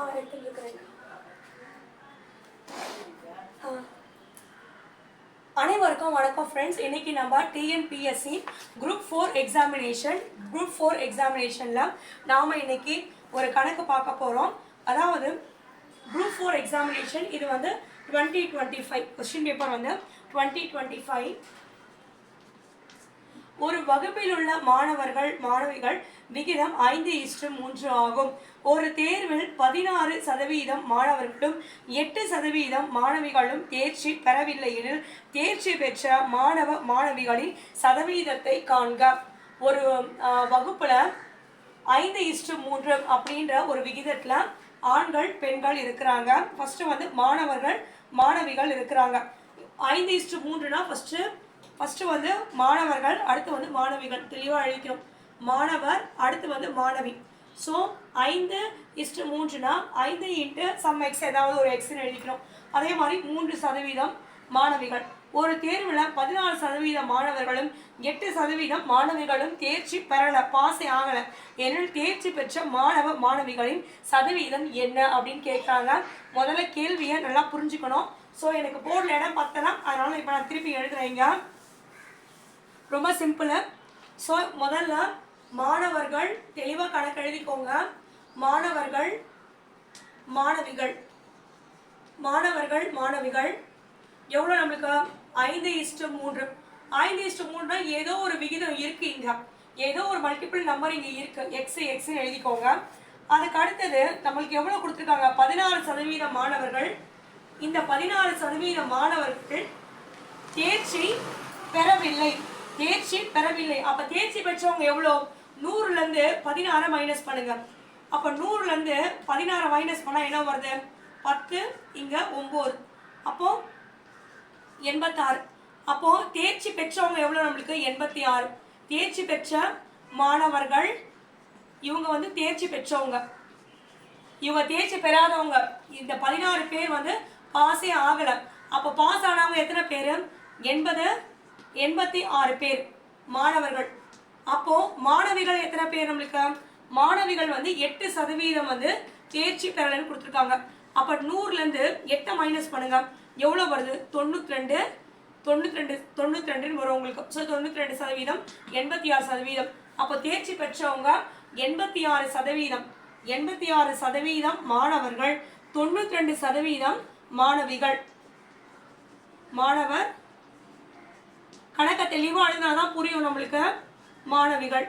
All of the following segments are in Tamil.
ஆ அனைவருக்கும் வணக்கம் ஃப்ரெண்ட்ஸ் இன்னைக்கு நம்ம TNPSC group four examination group four எக்ஸாமினேஷனில் நாம் இன்னைக்கு ஒரு கணக்கு பார்க்க போகிறோம் அதாவது குரூப் ஃபோர் எக்ஸாமினேஷன் இது வந்து twenty twenty five question paper வந்து டுவெண்ட்டி டுவெண்ட்டி ஃபைவ் ஒரு வகுப்பில் உள்ள மாணவர்கள் மாணவிகள் விகிதம் ஐந்து இஷ்டு மூன்று ஆகும். ஒரு தேர்வில் பதினாறு சதவீதம் மாணவர்களும் எட்டு சதவீதம் மாணவிகளும் தேர்ச்சி பெறவில்லை எனில் தேர்ச்சி பெற்ற மாணவ மாணவிகளின் சதவீதத்தை காண்க. ஒரு வகுப்புல ஐந்து இஷ்டு மூன்று அப்படின்ற ஒரு விகிதத்துல ஆண்கள் பெண்கள் இருக்கிறாங்க. ஃபர்ஸ்ட் வந்து மாணவர்கள் மாணவிகள் இருக்கிறாங்க. ஐந்து இஸ்டு மூன்றுனா ஃபர்ஸ்ட் ஃபஸ்ட்டு வந்து மாணவர்கள் அடுத்து வந்து மாணவிகள். தெளிவாக அழிக்கிறோம் மாணவர் அடுத்து வந்து மாணவி. ஸோ ஐந்து இஸ்ட்டு மூன்றுனா ஐந்து இன்ட்டு சம் எக்ஸ் ஏதாவது ஒரு எக்ஸ்னு எழுதிக்கிறோம். அதே மாதிரி மூன்று சதவீதம் மாணவிகள். ஒரு தேர்வில் பதினாலு சதவீதம் மாணவர்களும் எட்டு சதவீதம் மாணவிகளும் தேர்ச்சி பெறலை பாஸே ஆகலை. ஏனெனில் தேர்ச்சி பெற்ற மாணவ மாணவிகளின் சதவீதம் என்ன அப்படின்னு கேட்குறாங்க முதல்ல கேள்வியை நல்லா புரிஞ்சுக்கணும். ஸோ எனக்கு போர்டில் இடம் பத்தலாம் அதனால் இப்போ நான் திருப்பி எழுதுறேங்க ரொம்ப சிம்பிளு. ஸோ முதல்ல மாணவர்கள் தெளிவாக கணக்கு எழுதிக்கோங்க. மாணவர்கள் மாணவிகள். மாணவர்கள் மாணவிகள். எவ்வளோ நம்மளுக்கு? ஐந்து இஸ்டு மூன்று. ஐந்து இஸ்டு மூணுனா ஏதோ ஒரு விகிதம் இருக்கு இங்கே. ஏதோ ஒரு மல்டிபிள் நம்பர் இங்கே இருக்கு. எக்ஸ் எக்ஸ்ன்னு எழுதிக்கோங்க. அதுக்கு அடுத்தது நம்மளுக்கு எவ்வளோ கொடுத்துருக்காங்க? பதினாறு சதவீதம் மாணவர்கள். இந்த பதினாறு சதவீத மாணவர்கள் தேர்ச்சி பெறவில்லை. தேர்ச்சி பெறவில்லை. அப்ப தேர்ச்சி பெற்றவங்க எவ்வளோ? நூறுல இருந்து பதினாறு மைனஸ் பண்ணுங்க. அப்ப நூறுல இருந்து பதினாறு மைனஸ் பண்ணா என்ன வருது? பத்து இங்க ஒன்பது அப்போ எண்பத்தாறு. அப்போ தேர்ச்சி பெற்றவங்க எவ்வளோ நம்மளுக்கு? எண்பத்தி ஆறு தேர்ச்சி பெற்ற மாணவர்கள் இவங்க வந்து தேர்ச்சி பெற்றவங்க. இவங்க தேர்ச்சி பெறாதவங்க. இந்த பதினாறு பேர் வந்து பாஸே ஆகலை. அப்போ பாஸ் ஆனவங்க எத்தனை பேர்? எண்பது எண்பத்தி ஆறு பேர் மாணவர்கள். அப்போ மாணவிகள் எத்தனை பேர் நம்மளுக்கு? மாணவிகள் வந்து எட்டு சதவீதம் வந்து தேர்ச்சி பெறலைன்னு கொடுத்துருக்காங்க. அப்போ நூறுலேருந்து எட்டை மைனஸ் பண்ணுங்க. எவ்வளோ வருது? தொண்ணூற்றி ரெண்டு தொண்ணூற்றி ரெண்டு தொண்ணூற்றி ரெண்டுன்னு வரும் உங்களுக்கு. ஸோ தொண்ணூற்றி ரெண்டு சதவீதம் எண்பத்தி ஆறு சதவீதம். அப்போ தேர்ச்சி பெற்றவங்க எண்பத்தி ஆறு சதவீதம். எண்பத்தி ஆறு சதவீதம் மாணவர்கள் தொண்ணூற்றி ரெண்டு சதவீதம் மாணவிகள். மாணவர் கணக்கை தெளிவாக எழுதினாதான் புரியும் நம்மளுக்கு மாணவிகள்.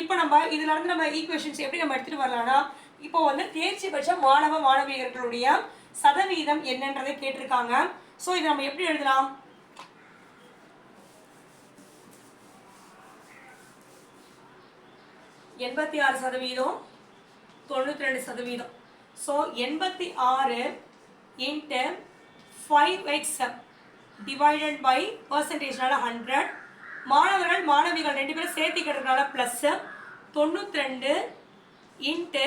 இப்போ நம்ம இதுல இருந்து நம்ம ஈக்குவேஷன்ஸ் எப்படி நம்ம எடுத்துட்டு வரலாம்னா இப்போ வந்து தேர்ச்சி பெற்ற மாணவ மாணவியர்களுடைய சதவீதம் என்னன்றதை கேட்டிருக்காங்க. ஸோ இதை நம்ம எப்படி எழுதலாம்? எண்பத்தி ஆறு சதவீதம் தொண்ணூற்றி ரெண்டு சதவீதம். ஸோ எண்பத்தி ஆறு into five x divided by பர்சன்டேஜ்னால hundred மாணவர்கள் மாணவிகள் ரெண்டு பேரும் சேர்த்திக்கிறதுனால ப்ளஸ்ஸு தொண்ணூற்றி ரெண்டு into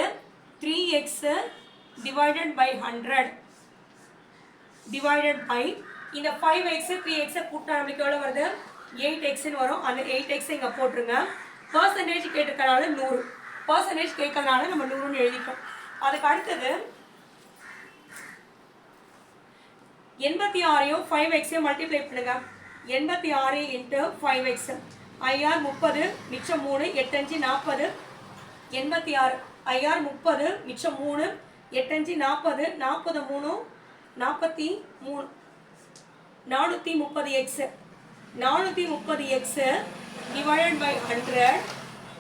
three x divided by hundred divided by இந்த ஃபைவ் எக்ஸ் த்ரீ எக்ஸை கூட்டினா நம்மளுக்கு எவ்வளோ வருது? எயிட் எக்ஸ்னு வரும். அந்த எயிட் எக்ஸ் இங்கே போட்டுருங்க. பர்சன்டேஜ் கேட்டிருக்கனால நூறு. பர்சன்டேஜ் கேட்கறதுனால நம்ம நூறுன்னு எழுதிட்டோம். அதுக்கு அடுத்தது எண்பத்தி ஆறையும் ஃபைவ் எக்ஸையும் மல்டிப்ளை பண்ணுங்க. எண்பத்தி ஆறு இன்ட்டு ஃபைவ் எக்ஸ் ஐஆர் முப்பது மிச்சம் மூணு எட்டஞ்சு நாற்பது. எண்பத்தி ஆறு ஐஆர் முப்பது மிச்சம் மூணு எட்டஞ்சு நாற்பது. நாற்பது மூணு நாற்பத்தி மூணு. நானூற்றி முப்பது எக்ஸு நானூற்றி முப்பது x divided by hundred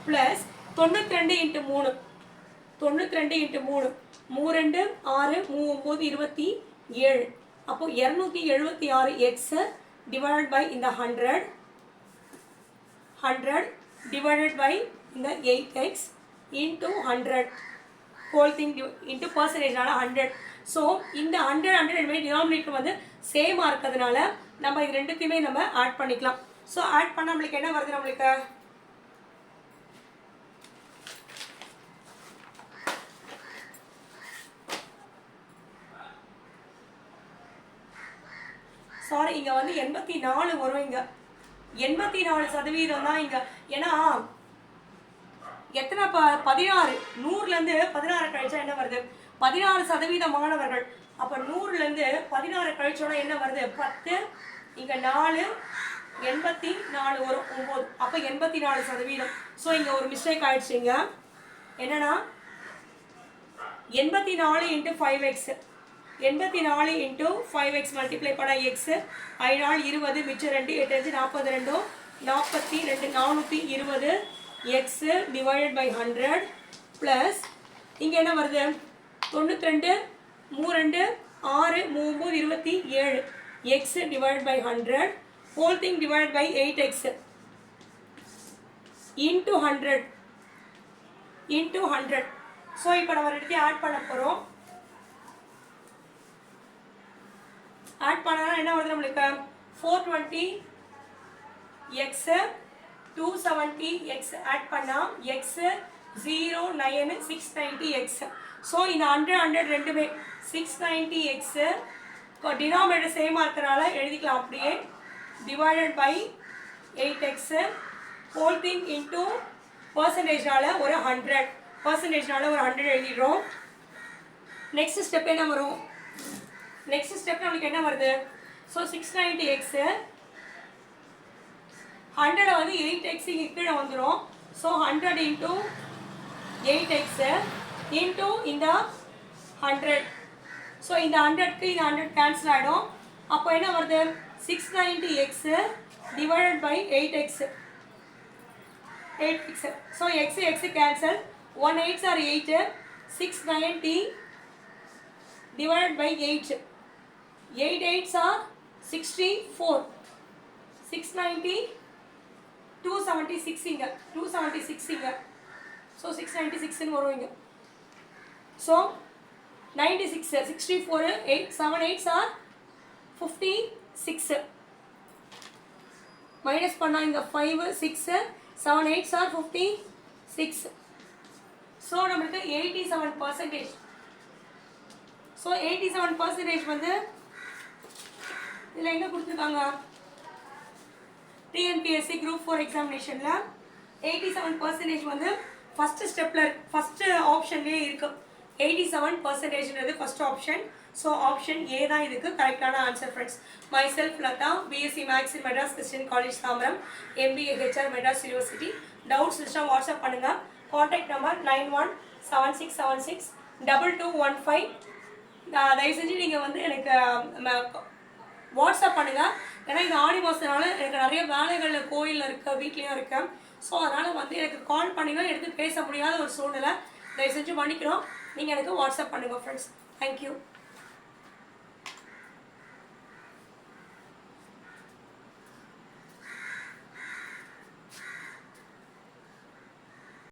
plus தொண்ணூற்றி ரெண்டு இன்ட்டு மூணு. தொண்ணூற்றி ரெண்டு இன்ட்டு மூணு. மூ ரெண்டு ஆறு மூ ஒம்பது இருபத்தி ஏழு. அப்போ இரநூத்தி எழுபத்தி ஆறு எக்ஸு டிவைடட் பை இந்த ஹண்ட்ரட் ஹண்ட்ரட் டிவைடட் பை இந்த eight x into hundred whole thing into பர்சன்டேஜ்னால hundred so இந்த ஹண்ட்ரட் ஹண்ட்ரட் மாதிரி டினாமினேட்டர் வந்து சேமாக இருக்கிறதுனால நம்ம இது ரெண்டுத்தையுமே நம்ம ஆட் பண்ணிக்கலாம். ஸோ ஆட் பண்ண நம்மளுக்கு என்ன வருது நம்மளுக்கு? சாரி இங்கே வந்து எண்பத்தி நாலு வரும் இங்கே. எண்பத்தி நாலு சதவீதம் தான் இங்கே. ஏன்னா எத்தனை ப பதினாறு நூறுலேருந்து பதினாறு கழிச்சா என்ன வருது? பதினாறு சதவீத மாணவர்கள். அப்போ நூறுலேருந்து பதினாறு கழிச்சோன்னா என்ன வருது? பத்து இங்கே நாலு எண்பத்தி நாலு வரும் ஒம்பது. அப்போ எண்பத்தி நாலு சதவீதம். ஸோ இங்கே ஒரு மிஸ்டேக் ஆயிடுச்சுங்க என்னன்னா எண்பத்தி நாலு இன்ட்டு ஃபைவ் எக்ஸ் எண்பத்தி நாலு இன்ட்டு ஃபைவ் எக்ஸ் மல்டிப்ளை பண்ண எக்ஸு ஐநாள் இருபது மிச்சம் ரெண்டு எட்டு அஞ்சு நாற்பது ரெண்டும் நாற்பத்தி ரெண்டு நானூற்றி இருபது x divided by hundred plus இங்கே என்ன வருது? தொண்ணூற்றி ரெண்டு மூ ரெண்டு ஆறு மூணு இருபத்தி ஏழு x divide by hundred whole thing divide by eight x into hundred into hundred so இப்போ நம்ம ரெண்டு ஆட் பண்ண போகிறோம் ஆட் பண்ணனா என்ன வருது நம்மளுக்கு? Four twenty x two seventy x add பண்ணால் x zero nine six ninety x so இந்த ஹண்ட்ரட் ஹண்ட்ரட் ரெண்டுமே சிக்ஸ் நைன்ட்டி எக்ஸு டினாமினேட்டர் சேமாக இருக்கிறனால எழுதிக்கலாம் அப்படியே. Divided by eight x whole thing into பர்சன்டேஜ்னால ஒரு ஹண்ட்ரட் பர்சன்டேஜ்னால ஒரு ஹண்ட்ரட் எழுதிடுறோம். நெக்ஸ்ட் ஸ்டெப் என்ன வரும்? நெக்ஸ்ட் ஸ்டெப் நம்மளுக்கு என்ன வருது? ஸோ சிக்ஸ் நைன்டி எக்ஸு ஹண்ட்ரடை வந்து எயிட் எக்ஸ் கீழே வந்துடும் so hundred into eight x into இந்த ஹண்ட்ரட் ஸோ இந்த ஹண்ட்ரட்க்கு இந்த ஹண்ட்ரட் கேன்சல் ஆகிடும் அப்போ என்ன வருது? Six ninety x divided by eight x eight x so x x cancel one eights are eight six ninety divided by 8. 8 8s are 64. 690, 276 இங்க 276 இங்க. ஸோ சிக்ஸ் நைன்டி சிக்ஸ்னு வரும் இங்க. So ninety six sixty four eight seven eights are fifty six minus பண்ணால் இந்த five six seven eights are fifty six so நம்மளுக்கு eighty seven percentage so eighty seven percentage வந்து இதில் என்ன கொடுத்துருக்காங்க? டிஎன்பிஎஸ்சி குரூப் ஃபோர் எக்ஸாமினேஷனில் எயிட்டி செவன் பர்சன்டேஜ் வந்து ஃபஸ்ட்டு ஸ்டெப்பில் ஃபஸ்ட்டு ஆப்ஷன்லேயே இருக்கு. Eighty seven பர்சன்டேஜ்ன்றது first option so option A தான் இதுக்கு கரெக்டான answer friends myself Latha BSc maths in Madras Christian college Tambaram. MBA HR Madras university doubts இருந்துச்சுன்னா வாட்ஸ்அப் பண்ணுங்கள் contact number nine one seven six seven six double two one five தயவு செஞ்சு நீங்கள் வந்து எனக்கு வாட்ஸ்அப் பண்ணுங்கள் ஏன்னா இது ஆடி மாதனால எனக்கு நிறைய வேலைகளில் கோயிலில் இருக்க வீட்லேயும் இருக்கேன். ஸோ அதனால் வந்து எனக்கு கால் பண்ணிங்கன்னா எடுத்து பேச முடியாத ஒரு சூழ்நிலை. தயவு செஞ்சு பண்ணிக்கிறோம் நீங்கள் எனக்கு வாட்ஸ்அப் பண்ணுங்கள் ஃப்ரெண்ட்ஸ் தேங்க்யூ